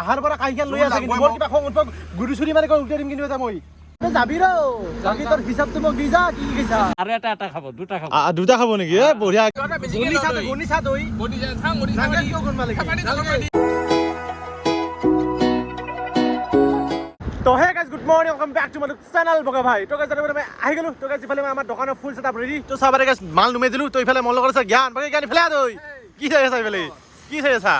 আহাৰ পৰা কাঁহীখন লৈ আছে কিন্তু মোৰ কিবা খং উঠব গুৰি চুৰি মানে কৈ উল্টাই দিম কিন্তু এটা মই। যাবি ৰ। বাকী তোৰ হিচাপটো মোক দি যা কি কৈছা। আৰু এটা এটা খাব দুটা খাব। দুটা খাব নেকি? এ বঢ়িয়া। গুণি চা গুণি চা তই বডি যায় থাম বডি নাকে কিয় গুণবা লাগে তো hey guys good morning welcome back to my channel বগা ভাই। তো গাইজ মই আহি গ'লো। তো গাইজ ইফালে মই আমাৰ দোকানৰ ফুল ছেটআপ ৰেডি তো চাবা গাইজ মাল নুমাই দিলো। তো ইফালে মোৰ লগত আছে জ্ঞান। বাকী জ্ঞান ইফালে তই। কি চাই আছা ইফালে? কি চাই আছা?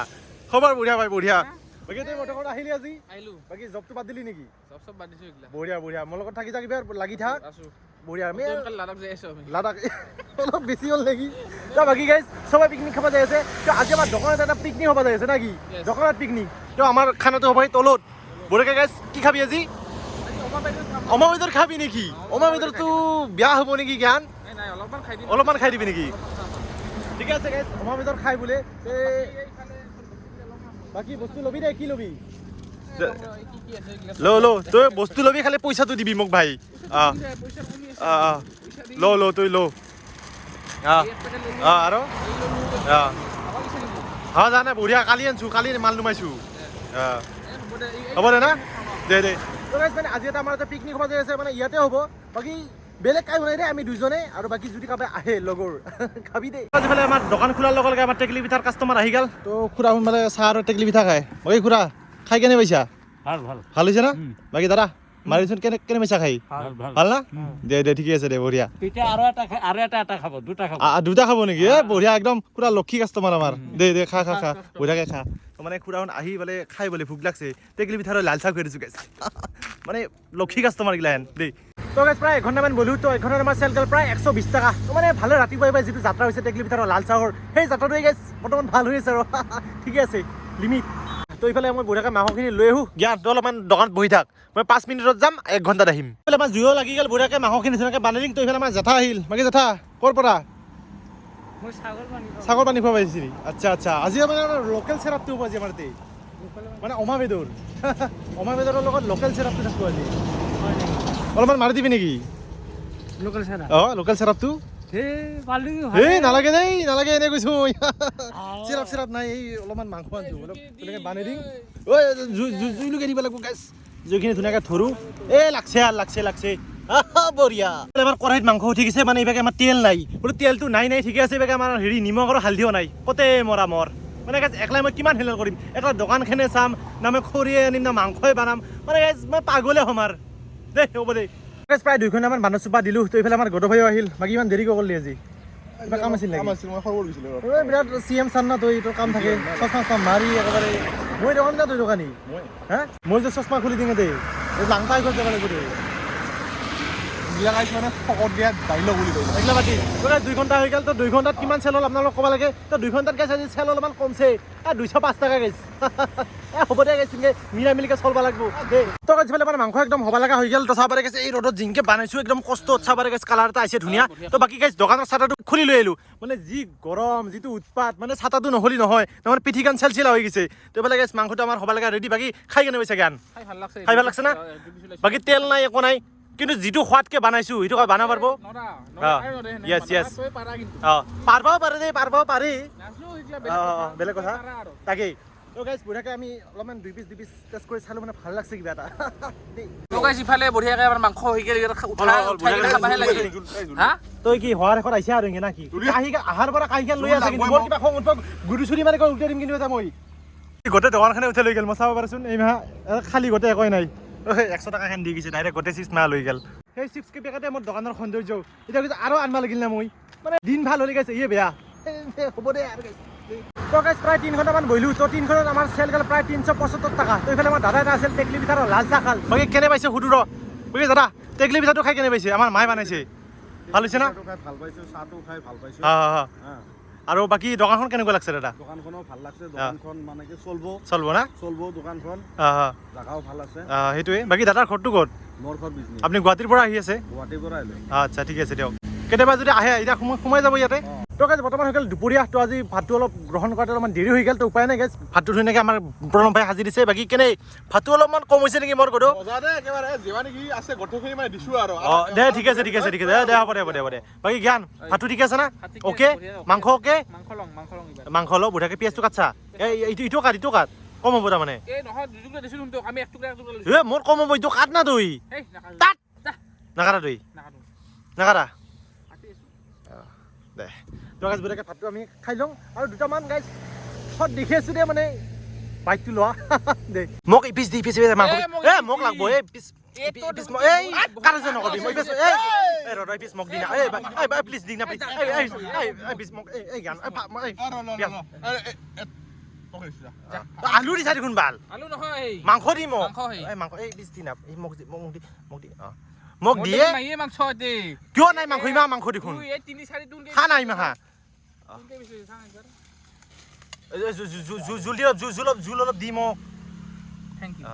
খবৰ বঢ়িয়া ভাই বঢ়িয়া। বাকী তই মোৰ আহিলি আজি? আহিলো। বাকী জবটো বাদ দিলি নেকি? চব চব বাদ দিছো এইগিলা। বঢ়িয়া বঢ়িয়া। মোৰ লগত থাকি আৰু লাগি থাক। আছো। বঢ়িয়া। আমি লাডাখ যাই আছো আমি। লাডাখ অলপ বেছি হ'ল নেকি? তো বাকী গাইজ সবাই পিকনিক খাব যাই আছে। তো আজি আমাৰ দোকানত এটা পিকনিক হ'ব যাই আছে নাকি Yes. দোকানত পিকনিক তো আমাৰ খানাটো হ'ব তলত। বঢ়িয়াকৈ গাইজ কি খাবি আজি? অমা বেদৰ খাবি নেকি? অমা বেদৰটো বেয়া হ'ব নেকি জ্ঞান? অলপমান খাই দিবি নেকি? ঠিকে আছে গাইজ অমা বেদৰ খাই বোলে। বাকী বস্তু ল'বি দে কি ল'বি? কি কি আছে এইগিলা ল ল তই বস্তু ল'বি খালি পইচাটো দিবি মোক ভাই। অঁ অঁ অঁ ল ল তই ল। অঁ অঁ আৰু? অঁ জানে বঢ়িয়া কালি আনিছোঁ কালি মাল নুমাইছোঁ। অঁ হ'ব দে না? দে দে। মানে আজি এটা আমাৰ এটা পিকনিক হ'ব যাই আছে মানে ইয়াতে হ'ব। বাকী বেলেগ কাই বনাই দে আমি দুজনে আৰু বাকী যদি কাৰোবাৰ আহে লগৰ খাবি দে আজিফালে আমাৰ দোকান খোলাৰ লগে লগে আমাৰ টেকলি পিঠাৰ কাষ্টমাৰ আহি গ'ল। তো খুৰা মানে চাহ আৰু টেকলি পিঠা খায়। বাকী খুৰা খাই কেনে পাইছা? ভালো ভালো। ভালো হৈছে না। বাকী দাদা মাৰিচোন কেনে কেনে পাইছা খাই? ভালো না? দে দে ঠিকে আছে দে বঢ়িয়া। তেতিয়া আৰু এটা আৰু এটা এটা খাব দুটা খাব। দুটা খাব নেকি? এ বঢ়িয়া একদম পুৰা লক্ষী কাষ্টমাৰ আমাৰ। দে দে খা খা খা বঢ়িয়াকে খা। মানে খুৰাহঁত আহি বোলে খাই বোলে ভোক লাগছে। টেকলি পিঠাৰ লাল চাহ খুৱাই দিছোঁ গাইছ। মানে লক্ষী কাষ্টমাৰ গিলাহেন দেই। তো গাইছ প্ৰায় এঘণ্টামান বলো তো এঘণ্টাত আমাৰ চেল গ'ল প্ৰায় একশ বিছ টকা। মানে ভালে ৰাতিপুৱাই পাই যিটো যাত্ৰা হৈছে টেকলি পিঠাৰ লাল চাহৰ সেই যাত্ৰাটোৱে গাইছ বৰ্তমান ভালো হৈ আছে আৰু। ঠিকে আছে লিমিট তো ইফালে মই বঢ়িয়াকৈ মাংসখিনি লৈ আহোঁ। জ্ঞান তই অলপমান দোকানত বহি থাক। মই পাঁচ মিনিটত যাম এক ঘণ্টাত আহিম। ইফালে আমাৰ জুইও লাগি গ'ল বঢ়িয়াকৈ মাংসখিনি ধুনীয়াকৈ বান্ধি দিম। তো ইফালে আমাৰ জেঠা আহিল। বাকী জেঠা ক'ৰ পৰা? ছাগল পানী ছাগল পানী আচ্ছা আচ্ছা। আজি মানে লোকেল চেৰাপটো হ'ব আজি আমাৰ ইয়াতে মানে অমা বেদৰ। অমা বেদৰৰ লগত লোকেল চেৰাপটো থাকব আজি। অলপমান মাৰি দিবি নেকি? লোকেল অঁ লোকেল চেৰাপটো এই নালাগে দেই নালাগে এনে কৈছো চেৰাপ চেৰাপ নাই এই অলপমান মাংস আনিছো অলপ বান্ধি দিম। ঐ জুই জুই দিব লাগিব গাইছ জুইখিনি ধুনীয়াকৈ ধৰোঁ। এ লাগছে আৰু লাগছে লাগছে। আহা, বঢ়িয়া। আমাৰ কড়াইত মাংস উঠি গৈছে মানে এইভাগে আমাৰ তেল নাই। বোলো তেলটো নাই নাই ঠিকে আছে এইভাগে আমাৰ হেৰি নিমখ আৰু হালধিও নাই। কতে মৰা মৰ মানে guys, একলাই মই কিমান হেণ্ডেল কৰিম? একলা দোকানখনে চাম না মই খৰিয়ে আনিম না মাংসই বনাম। মানে guys, মই পাগলে হ'ম আৰু। দেই হ'ব দেই প্ৰায় দুই ঘণ্টামান বান্ধ চোপা দিলোঁ তো এইফালে আমাৰ গদ ভাইও আহিল। বাকী ইমান দেৰি কৰিলি আজি। কিবা কাম আছিল বিৰাট চি এম চান না তই তোৰ কাম থাকে। চশমা চশমা মাৰি একেবাৰে। মই দোকান না তই দোকানী? হা? মই যে চশমা খুলি দিম দে। লাংটাই আহি যাব লাগিব দে বিয়া গাইছোঁ মানে শকত দিয়া বুলি কৈছে এইগিলা পাতি দুই ঘণ্টা হৈ গ'ল তো দুই ঘণ্টাত কিমান চেল হ'ল আপোনালোক ক'ব লাগে? তো দুই ঘণ্টাত গাইছে আজি চেল অলপমান কমছে। এ দুইশ পাঁচ টকা গাইছ এ হ'ব দে গাইছ এনেকৈ মিলা মিলিকৈ চলিব লাগিব। দেই তো গাইছ ফালে মানে মাংস একদম হ'ব লগা হৈ গ'ল তো চাব পাৰে গাইছে এই ৰ'দত জিংকে বানাইছোঁ একদম কষ্টত চাব পাৰে গাইছ কালাৰ এটা আহিছে ধুনীয়া। তো বাকী গাইছ দোকানৰ চাটাৰটো খুলি লৈ আহিলোঁ। মানে যি গৰম যিটো উৎপাত মানে চাটাৰটো নহ'লি নহয়। তাৰমানে পিঠিখন চেল চেলা হৈ গৈছে। তো এইফালে গাইছ মাংসটো আমাৰ হ'ব লগা ৰেডি বাকী খাই কেনে পাইছে জ্ঞান খাই ভালো লাগছে। খাই ভালো লাগছে না? বাকী তেল নাই একো নাই। কিন্তু যিটো সোৱাদকে বানাইছোঁ সেইটো বানাব পাৰিব? পাৰা কিন্তু। অঁ পাৰিবও পাৰে দেই পাৰিবও পাৰি। অ, বেলেগ কথা। তাকেই। আমি অলপমান দুই পিচ দুই পিচ টেষ্ট কৰি চালোঁ মানে ভালো লাগছে কিবা এটা। ইফালে বঢ়িয়াকে আমাৰ মাংস হৈ গ'ল উঠাই উঠাই তই কি হোৱাৰ শেষত আহিছে আৰু না কি আহি আহাৰ পৰা কাঁহীখন লৈ আছে কিন্তু কিবা খং উঠব গুৰি চুৰি মানে কৈ উল্টাই দিম কিন্তু এটা মই। গোটেই দোকানখনে উঠাই লৈ গ'ল মই চাব পাৰিছোন এই মাহা খালী গোটেই একোৱে নাই। ঐ, একশ টকাখন দি গৈছে ডাইৰেক্ট গোটেই চিপছ মাহ লৈ গ'ল। সেই চিপছ পেকেটে মোৰ দোকানৰ সৌন্দৰ্য। এতিয়া কৈছে আৰু আনবা লাগিল না মই? মানে দিন ভালো হ'লে গৈছে ইয়ে বেয়া। হ'ব দে আৰু। তো গাইজ প্ৰায় তিনি ঘণ্টামান বহিলোঁ। তো তিনি ঘণ্টাত আমাৰ চেল গ'ল প্ৰায় তিনিশ পঁচত্তৰ টকা। তো এইফালে আমাৰ দাদা এটা আছিল টেকলি পিঠাৰ লাল চাহ খাল। বাকী কেনে পাইছে সুধো ৰ। বাকী দাদা টেকলি পিঠাটো খাই কেনে পাইছে? আমাৰ মায়ে বনাইছে। ভালো হৈছে না? ভালো পাইছোঁ চাহটো খাই ভালো পাইছোঁ। হা হা হা। হা। আৰু বাকী দোকানখন কেনেকুৱা লাগছে দাদা? দোকানখনো ভালো লাগছে দোকানখন মানে কি চলব? চলব না? চলব দোকানখন। জাগাও ভালো আছে। সেইটোৱে। বাকী দাদাৰ ঘৰটো ক'ত? মোৰ ঘৰ বিজনী। আপুনি গুৱাহাটীৰ পৰা আহি আছে? গুৱাহাটীৰ পৰা আহিলোঁ আচ্ছা ঠিক আছে দিয়ক। কেতিয়াবা যদি আহে এতিয়া সোমাই যাব ইয়াতে। তো গাইজ বৰ্তমান হৈ গ'ল দুপৰীয়া। তো আজি ভাতটো অলপ গ্ৰহণ কৰাটো অলপমান দেৰি হৈ গ'ল তো উপায় নাই গাইজ। ভাতটো ধুনীয়াকৈ আমাৰ প্ৰণৱ ভাই সাজি দিছে। বাকী কেনে ভাতটো অলপমান কম হৈছে নেকি মোৰ গধু মজা দে একেবাৰে। কি আছে গোটেইখিনি মানে দিছোঁ আৰু। অঁ দে ঠিক আছে ঠিক আছে ঠিক আছে। দে, দে হ'ব দে হ'ব দে হ'ব দে। বাকী জ্ঞান ভাতটো ঠিক আছে না? অ'কে? মাংস অ'কে? মাংস লওঁ বঢ়িয়াকৈ পিঁয়াজটো কাটছা। এই ইটো ইটো কাট ইটো কাট। কম হ'ব তাৰমানে। এ মোৰ কম হ'ব এইটো কাট না তই। তাত। নাকাটা তই। নাকাটো। নাকাটা। দে। বঢ়িয়াকৈ ভাতটো আমি খাই লওঁ। আৰু দুটামান গাইজ চট দেখি আছোঁ দে মানে। বাইকটো লোৱা। দে মোক ইপিচ দি ইপিচ মাংস এ, মোক। লাগব এই পিচ এ, পিচ। আলু দিছা দেখোন নহয় মাংস দি মোক। মাংস। এই। পিচ দি না মোক দি মোক দি মোক দি অঁ। মোক দিয়ে। কিয় নাই মাংস? ইমান মাংস দেখোন। খা নাই ইমান জুল দি অলপ জুল অলপ জুল অলপ দি থেংক ইউ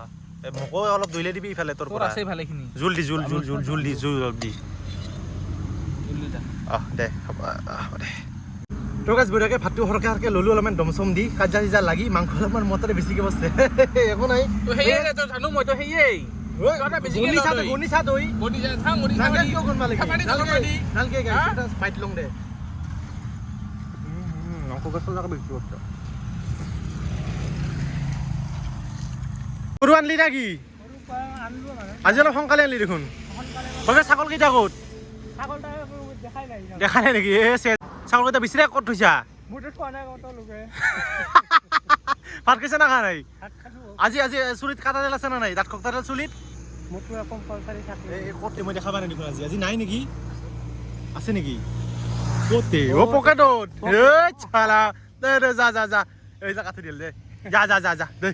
মোকো অলপ দৈলে দিবি ইফালে তোৰ তোৰ পৰা আছে ভালেখিনি জোল দি জোল জোল জোল জোল দি জোল অলপ দি অঁ দে হ'ব দে তোৰ কাজ বঢ়িয়াকৈ ভাতটো সৰহকৈ সৰহকৈ ল'লোঁ অলপমান দম চম দি কাজা চিজা লাগি মাংস অলপমান মটৰে বেছিকৈ বসছে একো নাই দে, জানো মই তো সেয়েই গণি ল চা নালগে থাং কিয় গণবা লাগে বাইট লওঁ দে মাংস গছ জেগা বেছি বস্তু আনলি না কি সৰু পৰা আনিলো মানে আজি অলপ সোনকালে আনলি দেখোন। তবে ছাগল কেইটা ক'ত? ছাগল তাগল দেখাই দেখা নাই নেকি? এ চে ছাগল কেইটা বেছিৰে ক'ত থৈছা? ভাত খাইছা না খা নাই? আজি আজি চুলিত কাটাডাল আছে না নাই? দাঁত চুলিত? কলচাৰী থাকে। এই ক'ত মই দেখা পোৱা নাই দেখোন আজি। আজি নাই নেকি? আছে নেকি? ক'তে অ' পকেটত এই চালা দে দে যা যা যা এই যা কাটি দিল দে যা যা যা যা দে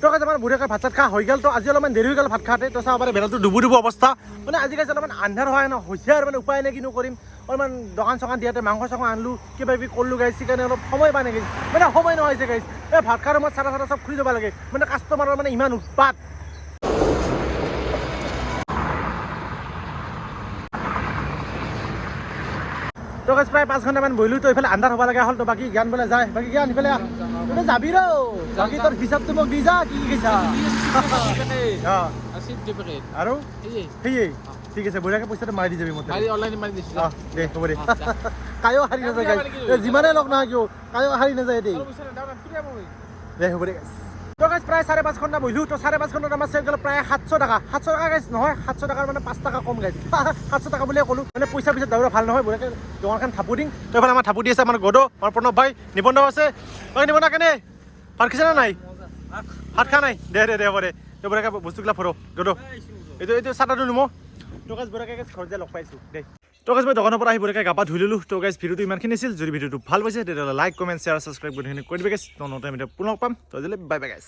তো কাজ আমাৰ বুঢ়াকে ভাত চাত খোৱা হৈ গ'ল তো আজি অলপমান দেৰি হৈ গ'ল ভাত খাওঁতে তো চাব পাৰে বেলাটো ডুবু ডুবু অৱস্থা। মানে আজিকালি অলপমান আন্ধাৰ হয় ন হৈছে আৰু মানে উপায় নাই কিনো কৰিম। অলপমান দোকান চকান দিয়াতে মাংস চাংস আনলোঁ কিবা কিবি কৰিলোঁ গাইছ সেইকাৰণে অলপ সময় পাই নাই গাইছ মানে সময় নহয় হৈছে গাইছ এই ভাত খোৱাৰ সময়ত চাৰা চাৰা চব খুলি যাব লাগে। মানে কাষ্টমাৰৰ মানে ইমান উৎপাত। তো গাইছ প্ৰায় পাঁচ ঘণ্টামান বহিলোঁ তো এইফালে আন্ধাৰ হ'ব লগা হ'ল তো বাকী জ্ঞান বোলে যায়। বাকী জ্ঞান ইফালে। তই যাবি ৰ। বাকী তোৰ হিচাপটো মোক দি যা কি কি খাইছা অঁ আছিল দুই পেকেট আৰু? সেয়ে ঠিক আছে বঢ়িয়াকৈ পইচাটো মাৰি দি যাবি মোক দে হ'ব দে। কায়ো হাৰি নাযায় যিমানে লগ নহয় কিয় কায়ো হাৰি নাযায় দেই দে হ'ব দে তো গাইছ প্ৰায় চাৰে পাঁচ ঘণ্টা বহিলোঁ তো চাৰে পাঁচ ঘণ্টাত আমাৰ চেল গ'ল প্ৰায় সাতশ টকা। সাতশ টকা গাইছ, নহয়, সাতশ টকাৰ মানে পাঁচ টকা কম গাইছ। সাতশ টকা বুলিয়ে ক'লোঁ। মানে পইচা পিছত দাউৰা ভালো নহয় বঢ়িয়াকৈ দোকানখন থাপো দিম। তো এইফালে আমাৰ থাপো দি আছে আমাৰ গদ আমাৰ প্ৰণৱ ভাই, নিবন্ধ আছে। ঐ নিবন্ধ কেনে? ভাত খাইছে নে নাই? ভাত খোৱা নাই? দে দে দে, হ'ব দে। তো বঢ়িয়াকৈ বস্তুবিলাক ফুৰ গদ এইটো এইটো চাটাটো নিম তো গাইছ বঢ়িয়াকৈ গাইছ ঘৰত যে লগ পাইছোঁ। দেই তো গাইছ মই দোকানৰ পৰা আহি বঢ়িয়াকৈ গা পা ধুই ল'লোঁ। তো গাইছ ভিডিঅ'টো ইমানখিনি আছিল। যদি ভিডিঅ'টো ভালো পাইছে, তেতিয়াহ'লে লাইক কমেণ্ট শ্বেয়াৰ ছাবস্ক্ৰাইব কৰি ধুনীয়া কৰি দিবি গাইছ তো নতুন ভিডিঅ' পুনৰ পাম। তো আজিলৈ বাই বাই গাইছ